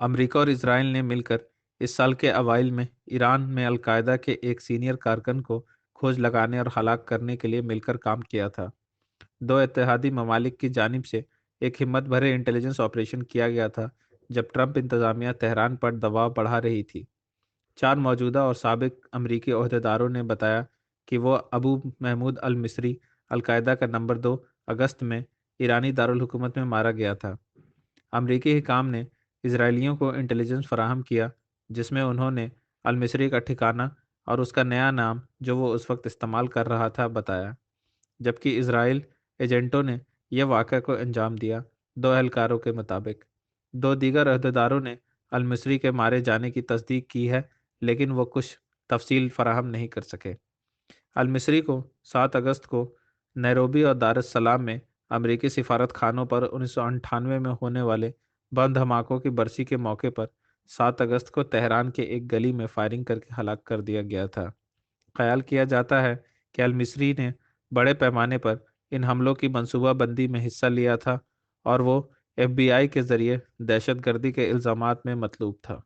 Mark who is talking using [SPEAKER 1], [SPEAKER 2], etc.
[SPEAKER 1] America और Israel ने मिलकर इस साल के अवाइल में ईरान में अलकायदा के एक सीनियर कारकन को खोज लगाने और हलाक करने के लिए मिलकर काम किया था। दो इतिहादी ममालिक की जानब से एक हिम्मत भरे इंटेलिजेंस ऑपरेशन किया गया था, जब ट्रंप इंतजामिया तेहरान पर दबाव बढ़ा रही थी। चार मौजूदा और सबक अमरीकी अहदेदारों ने बताया कि वो अबू महमूद अल मिस्री अलकायदा का नंबर दो अगस्त में ईरानी दारकूमत में मारा गया था। अमरीकी काम ने इसराइलियों को इंटेलिजेंस फराहम किया, जिसमें उन्होंने अल मिस्री का ठिकाना और उसका नया नाम, जो वो उस वक्त इस्तेमाल कर रहा था, बताया। जबकि इसराइल एजेंटों ने यह वाक़ को अंजाम दिया दो एहलकारों के मुताबिक। दो दीगर अहदेदारों ने अलमिसरी के मारे जाने की तस्दीक की है, लेकिन वो कुछ तफसील फराहम नहीं कर सके। अलमिसरी को सात अगस्त को नैरोबी और दारसलाम में अमरीकी सिफारत खानों पर उन्नीस में होने वाले बम धमाकों की बरसी के मौके पर सात अगस्त को तेहरान के एक गली में फायरिंग करके हलाक कर दिया गया था। ख्याल किया जाता है कि अल अलमिसरी ने बड़े पैमाने पर इन हमलों की मनसूबाबंदी में हिस्सा लिया था और वो एफबीआई के ज़रिए दहशतगर्दी के इल्ज़ाम में मतलूब था।